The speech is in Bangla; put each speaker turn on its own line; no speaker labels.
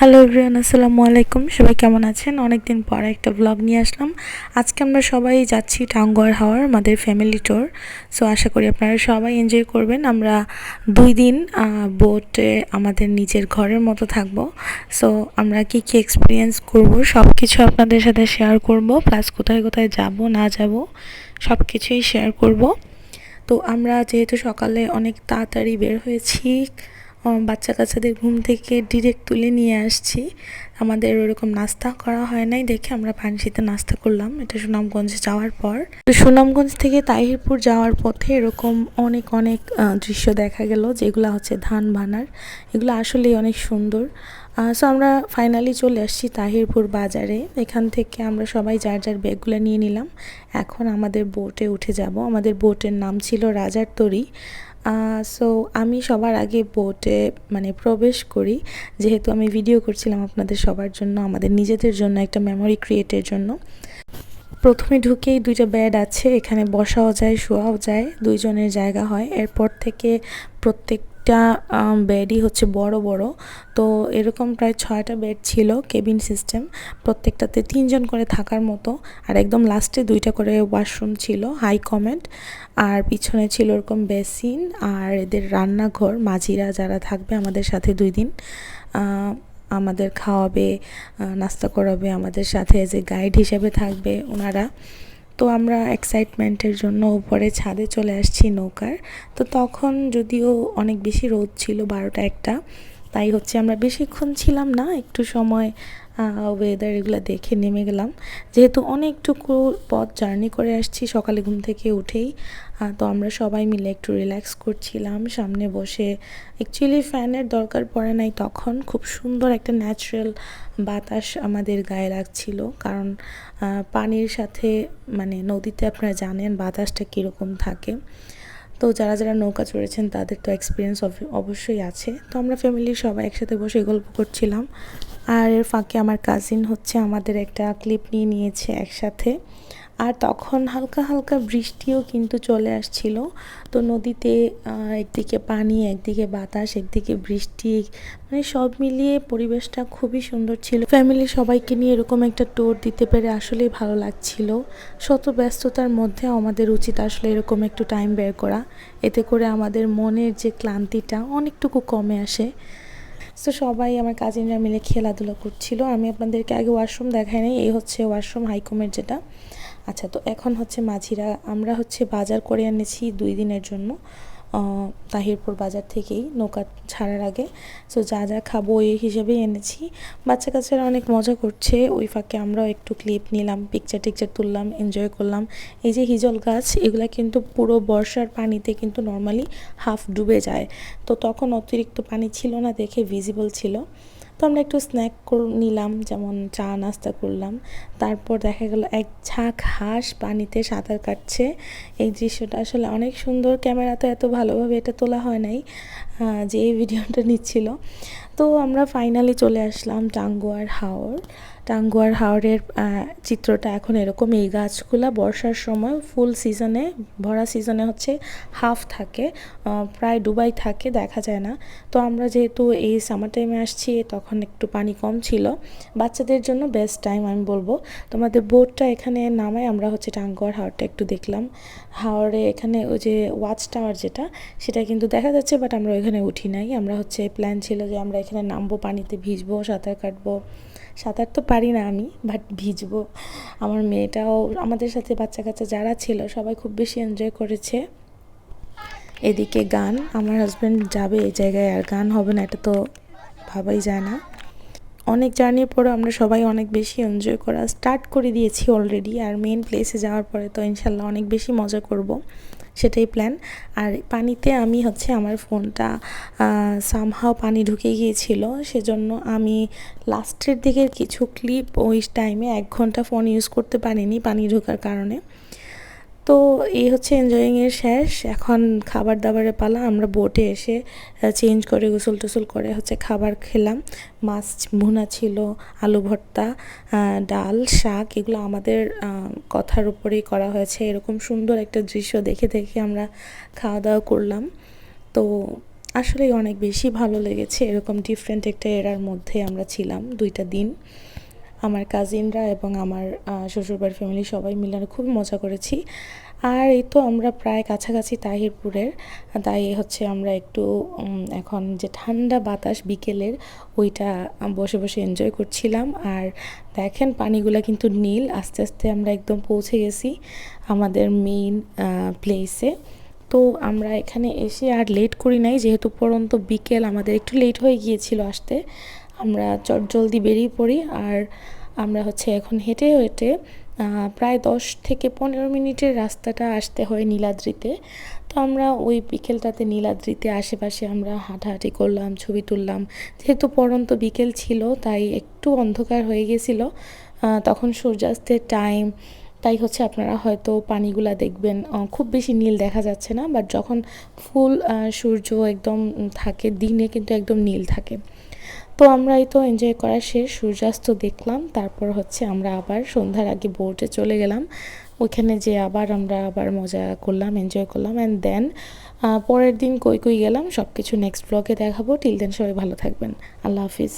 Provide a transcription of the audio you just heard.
হ্যালো এভরিওয়ান আসসালামু আলাইকুম। সবাই কেমন আছেন? অনেক দিন পর একটা ব্লগ নিয়ে আসলাম। আজকে আমরা সবাই যাচ্ছি টাঙ্গুয়ার হাওয়ার আমাদের ফ্যামিলি ট্যুর সো আশা করি আপনারা সবাই এনজয় করবেন। আমরা দুই দিন বোটে আমাদের নিজের ঘরের মতো থাকব। সো আমরা কি কি এক্সপিরিয়েন্স করব সব কিছু আপনাদের সাথে শেয়ার করব। প্লাস কোথায় কোথায় যাব, না যাব সব কিছুই শেয়ার করব। তো, আমরা যেহেতু সকালে অনেক তাড়াতাড়ি বের হয়েছি বাচ্চা কাচ্চাদের ঘুম থেকে ডিরেক্ট তুলে নিয়ে আসছি। আমাদের ওরকম নাস্তা করা হয় নাই দেখে আমরা পানশিতে নাস্তা করলাম। এটা সুনামগঞ্জে যাওয়ার পর। তো সুনামগঞ্জ থেকে তাহিরপুর যাওয়ার পথে এরকম অনেক অনেক দৃশ্য দেখা গেল, যেগুলো হচ্ছে ধান বানার। এগুলো আসলেই অনেক সুন্দর। সো আমরা ফাইনালি চলে আসছি তাহিরপুর বাজারে। এখান থেকে আমরা সবাই যার যার ব্যাগগুলো নিয়ে নিলাম। এখন আমাদের বোটে উঠে যাব। আমাদের বোটের নাম ছিল রাজার তরী সো আমি সবার আগে বোটে মানে প্রবেশ করি। যেহেতু আমি ভিডিও করছিলাম আপনাদের সবার জন্য, আমাদের নিজেদের জন্য, একটা মেমোরি ক্রিয়েটের জন্য। প্রথমে ঢুকেই দুইটা ব্যাড আছে, এখানে বসাও যায়, শোয়াও যায়, দুইজনের জায়গা হয়। এরপর থেকে প্রত্যেক প্রত্যেকটা বেডই হচ্ছে বড় বড়। তো এরকম প্রায় ছয়টা বেড ছিল কেবিন সিস্টেম প্রত্যেকটাতে তিনজন করে থাকার মতো। আর একদম লাস্টে দুইটা করে ওয়াশরুম ছিল হাই কমেন্ট আর পিছনে ছিল ওরকম বেসিন আর এদের রান্নাঘর। মাঝিরা যারা থাকবে আমাদের সাথে দুই দিন আমাদের খাওয়াবে নাস্তা করাবে আমাদের সাথে যে গাইড হিসেবে থাকবে ওনারা। তো আমরা এক্সাইটমেন্টের জন্য উপরে ছাদে চলে আসছি নৌকার। তো তখন যদিও অনেক বেশি রোদ ছিল বারোটা একটা তাই হচ্ছে আমরা বেশিক্ষণ ছিলাম না, একটু সময় ওয়েদার এগুলো দেখে নেমে গেলাম। যেহেতু অনেকটুকু পথ জার্নি করে আসছি, সকালে ঘুম থেকে উঠেই তো আমরা সবাই মিলে একটু রিল্যাক্স করছিলাম। সামনে বসে অ্যাকচুয়ালি ফ্যানের দরকার পড়ে নাই তখন, খুব সুন্দর একটা ন্যাচারাল বাতাস আমাদের গায়ে লাগছিল। কারণ পানির সাথে মানে নদীতে আপনারা জানেন বাতাসটা কীরকম থাকে। তো যারা যারা নৌকা চড়েছেন, তাদের তো এক্সপিরিয়েন্স অবশ্যই আছে। তো আমরা ফ্যামিলির সবাই একসাথে বসে গল্প করছিলাম। আর এর ফাঁকে আমার কাজিন হচ্ছে, আমাদের একটা ক্লিপ নিয়ে নিয়েছে একসাথে। আর তখন হালকা হালকা বৃষ্টিও কিন্তু চলে আসছিল। তো নদীতে একদিকে পানি, একদিকে বাতাস, একদিকে বৃষ্টি মানে সব মিলিয়ে পরিবেশটা খুবই সুন্দর ছিল। ফ্যামিলি সবাইকে নিয়ে এরকম একটা ট্যুর দিতে পেরে আসলেই ভালো লাগছিল। শত ব্যস্ততার মধ্যে আমাদের উচিত আসলে এরকম একটু টাইম বের করা। এতে করে আমাদের মনের যে ক্লান্তিটা অনেকটুকু কমে আসে। তো সবাই, আমার কাজিনরা মিলে খেলাধুলা করছিল। আমি আপনাদেরকে আগে ওয়াশরুম দেখাই নাই, এই হচ্ছে ওয়াশরুম হাইকমের যেটা। আচ্ছা তো এখন হচ্ছে মাঝিরা, আমরা হচ্ছে বাজার করে এনেছি দুই দিনের জন্য তাহিরপুর বাজার থেকেই নৌকা ছাড়ার আগে। সো যা যা খাব ওই হিসেবেই এনেছি। বাচ্চা কাচ্চারা অনেক মজা করছে। ওই ফাঁকে আমরাও একটু ক্লিপ নিলাম পিকচার টিকচার তুললাম এনজয় করলাম। এই যে হিজল গাছ, এগুলো কিন্তু পুরো বর্ষার পানিতে কিন্তু নর্মালি হাফ ডুবে যায়। তো তখন অতিরিক্ত পানি ছিল না, দেখে ভিজিবল ছিল। তো আমরা একটু স্ন্যাক নিলাম, যেমন চা নাস্তা করলাম। তারপর দেখা গেল এক ঝাঁক হাঁস পানিতে সাঁতার কাটছে। এই দৃশ্যটা আসলে অনেক সুন্দর। ক্যামেরাতে এত ভালোভাবে এটা তোলা হয় নাই যে এই ভিডিওটা নিচ্ছিল। তো আমরা ফাইনালি চলে আসলাম টাঙ্গুয়ার হাওর। টাঙ্গুয়ার হাওরের চিত্রটা এখন এরকম। এই গাছগুলো বর্ষার সময় ফুল সিজনে ভরা সিজনে হচ্ছে হাফ থাকে প্রায় ডুবাই থাকে, দেখা যায় না। তো আমরা যেহেতু এই সামার টাইমে আসছি, তখন একটু পানি কম ছিল। বাচ্চাদের জন্য বেস্ট টাইম আমি বলব। তোমাদের বোটটা এখানে নামায় আমরা হচ্ছে টাঙ্গুয়ার হাওরটা একটু দেখলাম। হাওরে এখানে ওই যে ওয়াচ টাওয়ার যেটা, সেটা কিন্তু দেখা যাচ্ছে বাট আমরা ওইখানে উঠি নাই। আমরা হচ্ছে প্ল্যান ছিল যে আমরা এখানে নামবো, পানিতে ভিজবো, সাঁতার কাটবো। সাঁতার তো পারি না আমি বাট ভিজবো। আমার মেয়েটাও, আমাদের সাথে বাচ্চা কাচ্চা যারা ছিল, সবাই খুব বেশি এনজয় করেছে। এদিকে গান, আমার হাজব্যান্ড যাবে এই জায়গায়, আর গান হবে না, এটা তো ভাবাই যায় না। অনেক জার্নির পরে আমরা সবাই অনেক বেশি এনজয় করা স্টার্ট করে দিয়েছি অলরেডি আর মেন প্লেসে যাওয়ার পরে তো ইনশাল্লাহ অনেক বেশি মজা করব। সেটাই প্ল্যান আর পানিতে আমি হচ্ছে আমার ফোনটা সামহাও পানি ঢুকে গিয়েছিল। সেজন্য আমি লাস্টের দিকের কিছু ক্লিপ ওই টাইমে এক ঘণ্টা ফোন ইউজ করতে পারিনি পানি ঢোকার কারণে। তো এই হচ্ছে এনজয়িংয়ের শেষ। এখন খাবার দাবারে পালা, আমরা বোটে এসে চেঞ্জ করে গোসল টোসল করে হচ্ছে খাবার খেলাম। মাছ ভুনা ছিল, আলু ভর্তা ডাল, শাক, এগুলো আমাদের কথার উপরেই করা হয়েছে। এরকম সুন্দর একটা দৃশ্য দেখে দেখে আমরা খাওয়া দাওয়া করলাম। তো আসলেই অনেক বেশি ভালো লেগেছে। এরকম ডিফারেন্ট একটা এরার মধ্যে আমরা ছিলাম দুইটা দিন। আমার কাজিনরা এবং আমার শ্বশুরবাড়ির ফ্যামিলি সবাই মিলে খুব মজা করেছি। আর এই তো আমরা প্রায় কাছাকাছি তাহিরপুরের, তাই হচ্ছে আমরা একটু এখন যে ঠান্ডা বাতাস বিকেলের, ওইটা বসে বসে এনজয় করছিলাম। আর দেখেন পানিগুলা কিন্তু নীল, আস্তে আস্তে আমরা একদম পৌঁছে গেছি আমাদের মেইন প্লেসে তো আমরা এখানে এসে আর লেট করি নাই, যেহেতু পরন্ত বিকেল আমাদের একটু লেট হয়ে গিয়েছিল আসতে। আমরা চট জলদি বেরিয়ে পড়ি আর আমরা হচ্ছে এখন হেঁটে হেঁটে প্রায় দশ থেকে পনেরো মিনিটের রাস্তাটা আসতে হয় নীলাদ্রিতে। তো আমরা ওই বিকেলটাতে নীলাদ্রিতে আশেপাশে আমরা হাঁটাহাঁটি করলাম, ছবি তুললাম। যেহেতু পরন্ত বিকেল ছিল, তাই একটু অন্ধকার হয়ে গেছিল। তখন সূর্যাস্তের টাইম তাই হচ্ছে আপনারা হয়তো পানিগুলা দেখবেন। খুব বেশি নীল দেখা যাচ্ছে না বাট যখন ফুল সূর্য একদম থাকে, দিনে কিন্তু একদম নীল থাকে। তো আমরা এই তো এনজয় করা শেষ, সূর্যাস্ত দেখলাম, তারপর হচ্ছে আমরা আবার সন্ধ্যার আগে বোর্ডে চলে গেলাম। ওইখানে যে আবার আমরা আবার মজা করলাম এনজয় করলাম অ্যান্ড দেন পরের দিন কই কই গেলাম সব কিছু নেক্সট ব্লগে দেখাবো। টিল দেন সবাই ভালো থাকবেন। আল্লাহ হাফিজ।